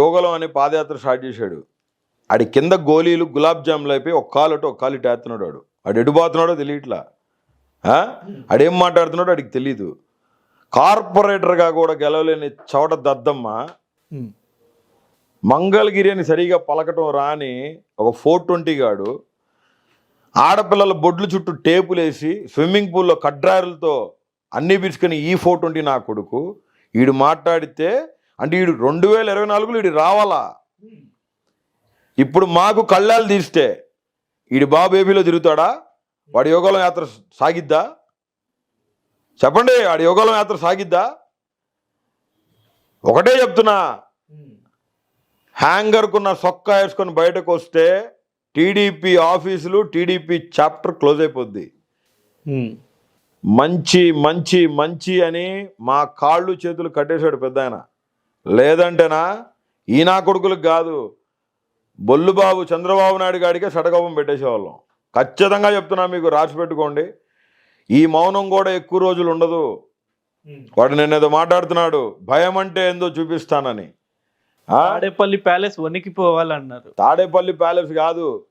యోగలో అనే పాదయాత్ర స్టార్ట్ చేశాడు. ఆడి కింద గోళీలు గులాబ్ జాములు అయిపోయి ఒక కాలు అటు ఒక కాలు ఇటు వేస్తున్నాడు వాడు. ఆడు ఎడుపోతున్నాడో తెలియట్లా? ఆడేం మాట్లాడుతున్నాడో ఆడికి తెలియదు కార్పొరేటర్గా కూడా గెలవలేని చవట దద్దమ్మ. మంగళగిరి అని సరిగా పలకటం రాని ఒక ఫోర్ ట్వంటీ గాడు ఆడపిల్లల బొడ్లు చుట్టూ టేపులేసి స్విమ్మింగ్ పూల్లో కడ్రారులతో అన్ని పిలుచుకొని ఈ ఫోర్ ట్వంటీ నా కొడుకు. వీడు మాట్లాడితే అంటే వీడు రెండు వేల ఇరవై నాలుగులో వీడు రావాలా? ఇప్పుడు మాకు కళ్ళాలు తీస్తే వీడి బాబు ఏపీలో తిరుగుతాడా? వాడి యోగాలం యాత్ర సాగిద్దా? చెప్పండి వాడి యోగాలం యాత్ర సాగిద్దా? ఒకటే చెప్తున్నా. హ్యాంగర్కున్న సొక్క వేసుకొని బయటకు వస్తే టీడీపీ ఆఫీసులు టీడీపీ చాప్టర్ క్లోజ్ అయిపోద్ది. మంచి మంచి మంచి అని మా కాళ్ళు చేతులు కట్టేశాడు పెద్ద ఆయన లేదంటేనా? ఈ నా కొడుకులకు కాదు. బొల్లుబాబు చంద్రబాబు నాయుడు గాడికే షటకోపం పెట్టేసేవాళ్ళం. ఖచ్చితంగా చెప్తున్నా మీకు రాసి పెట్టుకోండి. ఈ మౌనం కూడా ఎక్కువ రోజులు ఉండదు. వాడు నేనేదో మాట్లాడుతున్నాడు. భయం అంటే ఏందో చూపిస్తానని? తాడేపల్లి ప్యాలెస్ వణికిపోవాలన్నారు. తాడేపల్లి ప్యాలెస్ కాదు.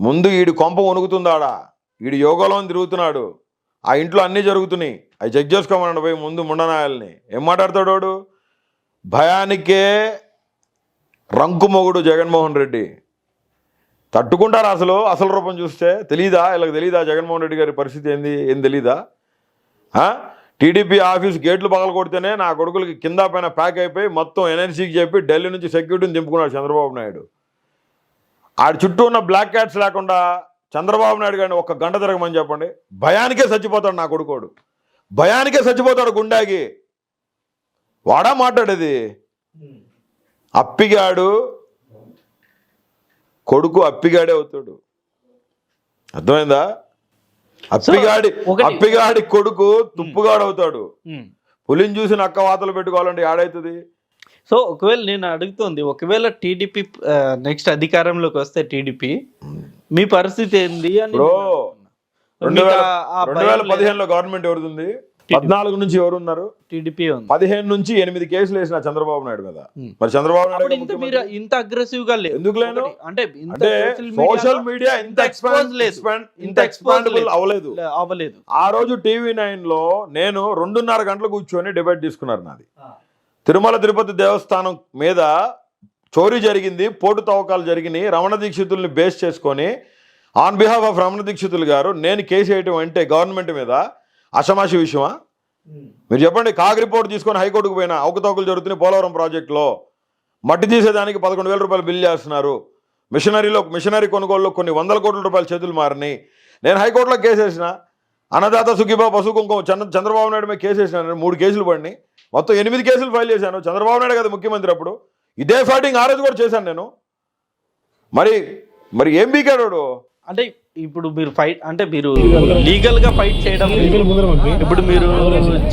ముందు ఈడు కొంప వణుకుతుందాడా. ఈడు యోగంలో తిరుగుతున్నాడు. ఆ ఇంట్లో అన్నీ జరుగుతున్నాయి. అవి చెక్ చేసుకోమన్నాడు పోయి ముందు ముండనాయాలని. ఏం మాట్లాడతాడు వాడు? భయానికే రంకుమొగుడు జగన్మోహన్ రెడ్డి. తట్టుకుంటారా అసలు? అసలు రూపం చూస్తే తెలీదా? వీళ్ళకి తెలీదా జగన్మోహన్ రెడ్డి గారి పరిస్థితి ఏంది? ఏం తెలీదా? టీడీపీ ఆఫీస్ గేట్లు పగల కొడితేనే నా కొడుకులకి కింద పైన ప్యాక్ అయిపోయి మొత్తం ఎన్ఎన్సీకి చెప్పి ఢిల్లీ నుంచి సెక్యూరిటీని దింపుకున్నాడు చంద్రబాబు నాయుడు. ఆడి చుట్టూ ఉన్న బ్లాక్ క్యాట్స్ లేకుండా చంద్రబాబు నాయుడు గారిని ఒక గంట తిరగమని చెప్పండి. భయానికే చచ్చిపోతాడు నా కొడుకోడు. భయానికే చచ్చిపోతాడు గుండాగి. వాడా మాట్లాడేది? అప్పిగాడు కొడుకు అప్పిగాడే అవుతాడు. అర్థమైందా? అప్పిగాడి అప్పిగాడి కొడుకు తుప్పుగాడు అవుతాడు. పులిని చూసి నక్క వాతలు పెట్టుకోవాలంటే ఏడవుతుంది సో ఒకవేళ నేను అడుగుతోంది ఒకవేళ టీడీపీ నెక్స్ట్ అధికారంలోకి వస్తే టీడీపీ మీ పరిస్థితి ఏంది అని రెండు వేల పదిహేనులో గవర్నమెంట్ ఎవరుంది పద్నాలుగు నుంచి ఎవరున్నారు? టీడీపీ పదిహేను నుంచి ఎనిమిది కేసులు వేసిన చంద్రబాబు నాయుడు కదా. Hmm. మరి చంద్రబాబు నాయుడు ఇంత అగ్రెసివ్గా లేదు ఎందుకు లేను? అంటే సోషల్ మీడియా ఇంత ఇంత ఎక్స్పాండ్ ఎక్స్పాండబుల్ లేదు. అవ్వలేదు అవ్వలేదు ఆ రోజు టీవీ నైన్లో నేను రెండున్నర గంటలు కూర్చొని డిబేట్ తీసుకున్నారు నాది. తిరుమల తిరుపతి దేవస్థానం మీద చోరీ జరిగింది పోటు తవ్వకాలు జరిగినాయి. రమణ దీక్షితుల్ని బేస్ చేసుకొని on behalf of Ramana Dikshitulu గారు నేను కేసు వేయటం అంటే గవర్నమెంట్ మీద అసమాషి విషయమా? మీరు చెప్పండి కాగ్ రిపోర్ట్ తీసుకొని హైకోర్టుకు పోయినా అవకతవకలు జరుగుతున్నాయి పోలవరం ప్రాజెక్టులో. మట్టి తీసేదానికి పదకొండు వేల రూపాయలు బిల్ చేస్తున్నారు. మిషనరీలో మిషనరీ కొనుగోలులో కొన్ని వందల కోట్ల రూపాయల చేతులు మారినాయి. నేను హైకోర్టులో కేసు వేసిన. అన్నదాత సుఖీబా పశు కుంకుమ చంద్ర చంద్రబాబు నాయుడు మీద కేసు నేను మూడు కేసులు పడినాయి. మొత్తం ఎనిమిది కేసులు ఫైల్ చేశాను. చంద్రబాబు నాయుడు కదా ముఖ్యమంత్రి అప్పుడు. ఇదే ఫైటింగ్ ఆ రోజు కూడా చేశాను నేను. మరి మరి ఏం బీకాడు? అంటే ఇప్పుడు మీరు ఫైట్ అంటే మీరు లీగల్గా ఫైట్ చేయడం ఇప్పుడు మీరు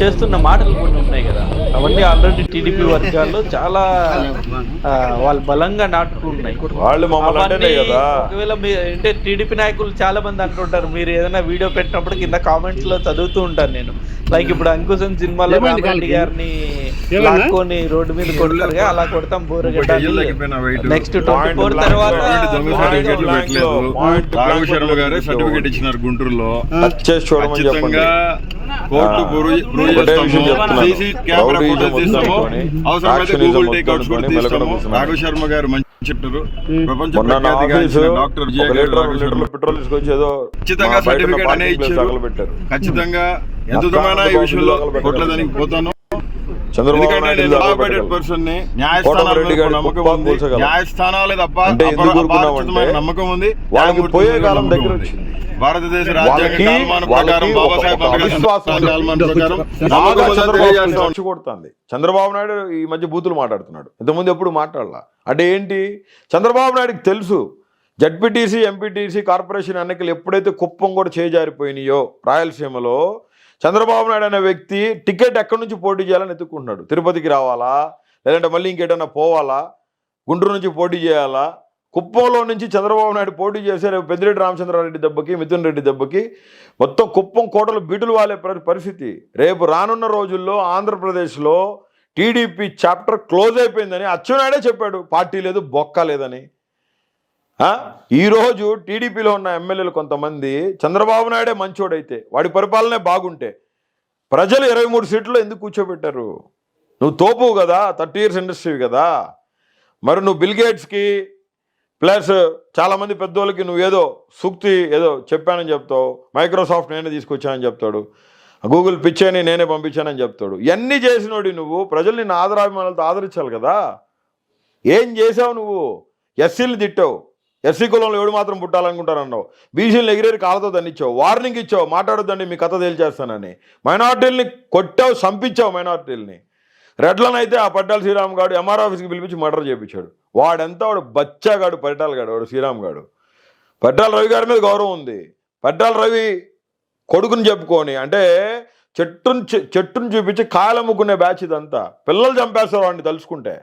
చేస్తున్న మాటలు కొన్ని ఉన్నాయి కదా. అవన్నీ ఆల్రెడీ టీడీపీ వర్గాల్లో చాలా వాళ్ళు బలంగా నాటుకున్నాయి వాళ్ళు మమ్మల్ని కదా. ఒకవేళ మీ అంటే టీడీపీ నాయకులు చాలా మంది అంటుంటారు. మీరు ఏదైనా వీడియో పెట్టినప్పుడు కింద కామెంట్స్లో చదువుతూ ఉంటాను నేను. లైక్ ఇప్పుడు అంకుశం సినిమాలో రామరెడ్డి గారిని లాక్కొని రోడ్డు మీద కొడతారుగా అలా కొడతాం బోరగడ్డ నెక్స్ట్ ట్వంటీ ఫోర్ తర్వాత గారే. సర్టిఫికెట్ ఇచ్చినారు గుంటూరులో. ఖచ్చితంగా కోర్టు. సీసీ కెమెరా ఫోటోస్ తీస్తాము. అవసరమైతే గూగుల్ టేక్అవుట్స్ కూడా తీస్తాము. శర్మ గారు మంచి ప్రపంచ డాక్టర్ పెట్రోల్ ఖచ్చితంగా సర్టిఫికేట్ అనే ఇచ్చారు. ఎంత దూరమైనా ఈ విషయంలో కొట్లదానికి పోతాను. చంద్రబాబు. పర్సన్ని. న్యాయస్థానాల తప్ప నమ్మకం ఉంది. వాళ్ళకి పోయే కాలం దగ్గర. వచ్చింది. భారతదేశ రాజ్యాంగ నాయుడు ఈ మధ్య బూతులు మాట్లాడుతున్నాడు. ఇంతకుముందు ఎప్పుడు మాట్లాడాల? అంటే ఏంటి? చంద్రబాబు నాయుడుకి తెలుసు. జడ్పీటీసీ ఎంపీటీసీ కార్పొరేషన్ ఎన్నికలు ఎప్పుడైతే కుప్పం కూడా చేజారిపోయినాయో రాయలసీమలో చంద్రబాబు నాయుడు అనే వ్యక్తి టికెట్ ఎక్కడి నుంచి పోటీ చేయాలని ఎత్తుకుంటున్నాడు? తిరుపతికి రావాలా? లేదంటే మళ్ళీ ఇంకేటన్నా పోవాలా? గుంటూరు నుంచి పోటీ చేయాలా? కుప్పంలో నుంచి చంద్రబాబు నాయుడు పోటీ చేసే రేపు పెద్దిరెడ్డి రామచంద్రారెడ్డి దెబ్బకి మిథున్ రెడ్డి దెబ్బకి మొత్తం కుప్పం కోటలు బీటులు వాలే పరిస్థితి. రేపు రానున్న రోజుల్లో ఆంధ్రప్రదేశ్లో టీడీపీ చాప్టర్ క్లోజ్ అయిపోయిందని అచ్చెన్నాయుడే చెప్పాడు. పార్టీ లేదు బొక్క లేదని. ఈరోజు టీడీపీలో ఉన్న ఎమ్మెల్యేలు కొంతమంది చంద్రబాబు నాయుడే మంచోడైతే వాడి పరిపాలనే బాగుంటే ప్రజలు ఇరవై మూడు సీట్లు ఎందుకు కూర్చోబెట్టారు? నువ్వు తోపు కదా థర్టీ ఇయర్స్ ఇండస్ట్రీ కదా. మరి నువ్వు బిల్గేట్స్కి ప్లస్ చాలామంది పెద్దోళ్ళకి నువ్వు ఏదో సూక్తి ఏదో చెప్పానని చెప్తావు మైక్రోసాఫ్ట్ నేనే తీసుకొచ్చానని చెప్తాడు గూగుల్ పిచ్చేని నేనే పంపించానని చెప్తాడు. ఇవన్నీ చేసినోడి నువ్వు? ప్రజలు నిన్ను ఆదరాభిమానాలతో ఆదరించాలి కదా. ఏం చేసావు నువ్వు? ఎస్సీలు తిట్టావు. ఎస్సీ కులంలో ఎవడు మాత్రం పుట్టాలనుకుంటారన్నావు? బీసీలను ఎగిరేరు కాళ్ళతో దండిచ్చావు వార్నింగ్ ఇచ్చావు మాట్లాడొద్దండి మీ కథ తేల్చేస్తానని. మైనార్టీల్ని కొట్టావు చంపించావు మైనార్టీల్ని. రెడ్లను అయితే ఆ పట్టాల శ్రీరామ్ గాడు ఎంఆర్ ఆఫీస్కి పిలిపించి మర్డర్ చేయించాడు. వాడెంత వాడు బచ్చాగాడు పట్టాల గాడు వాడు శ్రీరామ్ గాడు. పట్టాల రవి గారి మీద గౌరవం ఉంది. పట్టాల రవి కొడుకుని చెప్పుకొని అంటే చెట్టును చె- చెట్టును చూపించి కాయలు అమ్ముకునే బ్యాచ్ ఇదంతా. పిల్లలు చంపేస్తారు వాడిని తలుచుకుంటే.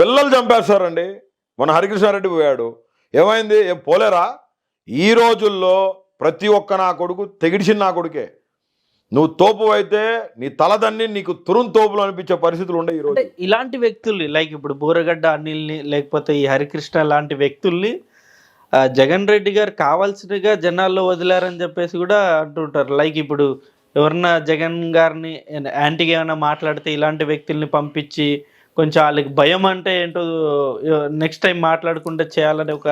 పిల్లలు చంపేస్తారండి. మన హరికృష్ణారెడ్డి పోయాడు. ఏమైంది? ఏం పోలేరా? ఈ రోజుల్లో ప్రతి ఒక్క నా కొడుకు తెగిడిచిన నా కొడుకే. నువ్వు తోపు అయితే నీ తలదన్ని నీకు తురుం తోపులు అనిపించే పరిస్థితులు ఉండే ఈరోజు ఇలాంటి వ్యక్తుల్ని లైక్ ఇప్పుడు బూరగడ్డ అనిల్ని లేకపోతే ఈ హరికృష్ణ లాంటి వ్యక్తుల్ని జగన్ రెడ్డి గారు కావాల్సినగా జనాల్లో వదిలారని చెప్పేసి కూడా అంటుంటారు. లైక్ ఇప్పుడు ఎవరన్నా జగన్ గారిని యాంటీగా ఏమైనా మాట్లాడితే ఇలాంటి వ్యక్తుల్ని పంపించి కొంచెం వాళ్ళకి భయం అంటే ఏంటో నెక్స్ట్ టైం మాట్లాడకుండా చేయాలని ఒక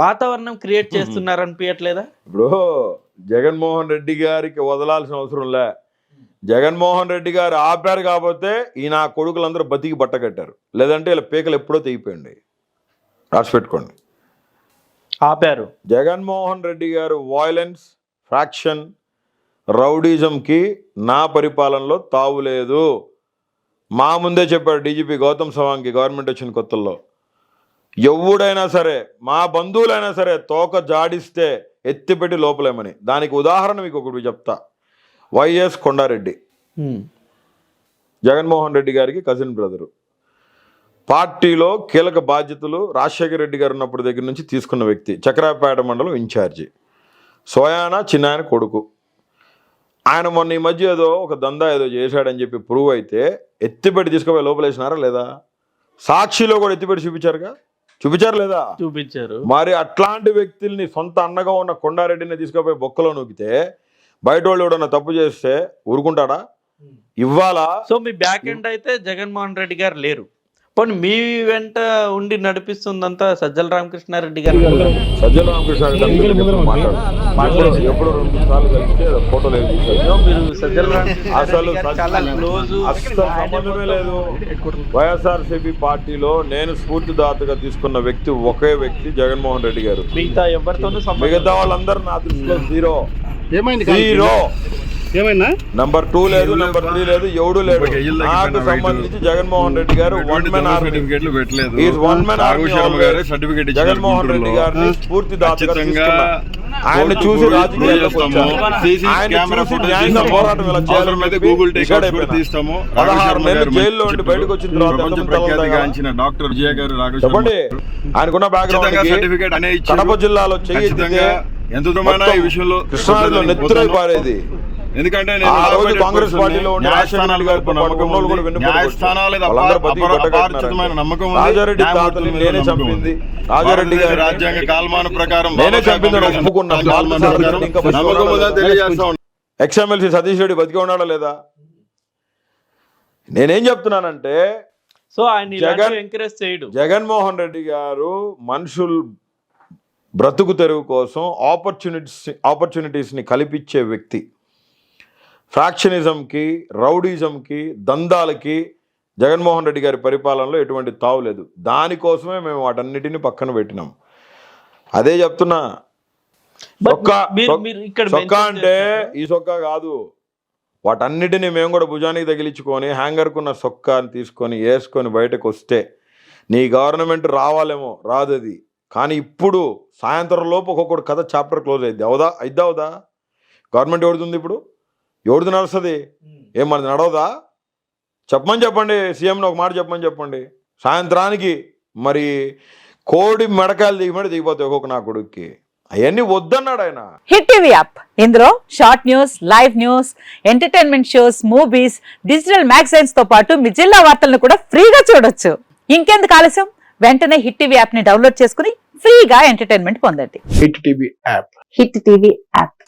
వాతావరణం క్రియేట్ చేస్తున్నారు అనిపించట్లేదా ఇప్పుడు జగన్మోహన్ రెడ్డి గారికి వదలాల్సిన అవసరం లే. జగన్మోహన్ రెడ్డి గారు ఆపారు కాకపోతే ఈ నా కొడుకులందరూ బతికి బట్ట కట్టారు. లేదంటే ఇలా పీకలు ఎప్పుడో తెగిపోయింది రాసి పెట్టుకోండి ఆపారు. జగన్మోహన్ రెడ్డి గారు వాయిలెన్స్ ఫ్రాక్షన్ రౌడీజంకి నా పరిపాలనలో తావు లేదు. మా ముందే చెప్పాడు డీజీపీ గౌతమ్ సవాంగ్కి గవర్నమెంట్ వచ్చిన కొత్తల్లో. ఎవడైనా సరే మా బంధువులైనా సరే తోక జాడిస్తే ఎత్తిపెట్టి లోపలేమని. దానికి ఉదాహరణ మీకు ఒకటి చెప్తా. వైఎస్ కొండారెడ్డి. జగన్మోహన్ రెడ్డి గారికి కజిన్ బ్రదరు. పార్టీలో కీలక బాధ్యతలు రాజశేఖర రెడ్డి గారు ఉన్నప్పటి దగ్గర నుంచి తీసుకున్న వ్యక్తి చక్రాపేట మండలం ఇన్ఛార్జి. సోయానా చిన్నాయన కొడుకు. ఆయన మొన్న ఈ మధ్య ఏదో ఒక దందా ఏదో చేశాడని చెప్పి ప్రూవ్ అయితే ఎత్తిపెట్టి తీసుకుపోయి లోపలేసినారా లేదా? సాక్షిలో కూడా ఎత్తిపెట్టి చూపించారుగా? చూపించారు లేదా? చూపించారు. మరి అట్లాంటి వ్యక్తుల్ని సొంత అన్నగా ఉన్న కొండారెడ్డిని తీసుకుపోయి బొక్కలో నూకితే బయట వాళ్ళు ఎవడన్నా తప్పు చేస్తే ఊరుకుంటాడా? ఇవ్వాలా? సో మీ బ్యాక్ ఎండ్ అయితే జగన్మోహన్ రెడ్డి గారు లేరు. పోనీ మీ వెంట ఉండి నడిపిస్తుందంతా సజ్జల రామకృష్ణారెడ్డి గారు. సజ్జల రామకృష్ణ మాట్లాడు ఎప్పుడు రెండు సార్లు కలిస్తే ఫోటోలు మీరు సజ్జల రామకృష్ణారెడ్డి అసలు సంబంధమే లేదు. వైఎస్ఆర్సీపీ పార్టీలో నేను స్ఫూర్తిదాతగా తీసుకున్న వ్యక్తి ఒకే వ్యక్తి జగన్మోహన్ రెడ్డి గారు. మిగతా ఎవరితోనూ సంబంధం మిగతా వాళ్ళందరూ నా దృష్టిలో జీరో. ఏమైంది? జీరో. ఏమైందా నంబర్ టూ లేదు నంబర్ త్రీ లేదు ఎవడు లేడు ఇల్లు నాకు సంబంధించి జగన్మోహన్ రెడ్డి గారు వన్ దొంగ ఆర్మీ సర్టిఫికెట్లు పెట్టలేదు. One men Raghava army Sharma గారే సర్టిఫికెట్ జగన్మోహన్ రెడ్డి. గారిని తీసుకున్నా. ఆయన చూసి గూగుల్. తీస్తాము. రాఘవ పదహారు నెలలు జైల్లో ఉండి బయటకు వచ్చిన తర్వాత డాక్టర్ విజయ గారు రాఘవ శర్మ చెప్పండి. ఆయనకున్న ఖచ్చితంగా బ్యాక్గ్రౌండ్ సర్టిఫికేట్ అనే ఇచ్చారు. కడప జిల్లాలో ఎత్తితే ఎంత విషయంలో కృష్ణానదిలో నెత్తురై పారేది. ఎందుకంటే ఆ రోజు కాంగ్రెస్ పార్టీలో న్యాయస్థానాలే నమ్మకం నేనే చంపింది. రాజారెడ్డి గారి రాజ్యాంగ కాలమాన ప్రకారం నేనే ఉన్నాను. ఎక్స్ఎమ్మెల్సీ సతీష్ రెడ్డి బతికి ఉన్నాడా లేదా? నేనేం చెప్తున్నానంటే సో ఆయన జగన్- ఎంకరేజ్ చేయడు. జగన్మోహన్ రెడ్డి గారు మనుషులు బ్రతుకు తెరువు కోసం ఆపర్చునిటీస్ ఆపర్చునిటీస్ని కల్పించే వ్యక్తి. ఫ్రాక్షనిజంకి రౌడీజంకి దందాలకి జగన్మోహన్ రెడ్డి గారి పరిపాలనలో ఎటువంటి తావు లేదు. దానికోసమే మేము వాటన్నిటిని పక్కన పెట్టినాం. అదే చెప్తున్నా. సొక్కా అంటే. ఈ సొక్కా కాదు. వాటన్నిటిని మేము కూడా భుజానికి తగిలించుకొని హ్యాంగర్కున్న సొక్కాని తీసుకొని వేసుకొని బయటకు వస్తే నీ గవర్నమెంట్ రావాలేమో రాదు అది. కానీ ఇప్పుడు సాయంత్రం లోపు ఒక్కొక్కటి కథ చాప్టర్ క్లోజ్ అయింది అవుదా? అయిద్దా అవుదా? గవర్నమెంట్ ఎవడుతుంది ఇప్పుడు? ఎవరిది నడుస్తుంది? ఏం మనది నడవదా? చెప్పమని చెప్పండి సీఎంని ఒక మాట చెప్పమని చెప్పండి. సాయంత్రానికి మరి కోడి మెడకాయలు దిగిమడి దిగిపోతాయి ఒక్కొక్క నా కొడుక్కి. అవన్నీ వద్దన్నాడు ఆయన. Hit TV app. ఇందులో short news live news entertainment shows movies digital మ్యాగజైన్స్తో పాటు మీ జిల్లా వార్తలను కూడా ఫ్రీగా చూడొచ్చు. ఇంకెందుకు ఆలస్యం? వెంటనే హిట్ టీవీ యాప్ని డౌన్లోడ్ చేసుకుని ఫ్రీగా ఎంటర్టైన్మెంట్ పొందండి. Hit TV app. Hit TV app.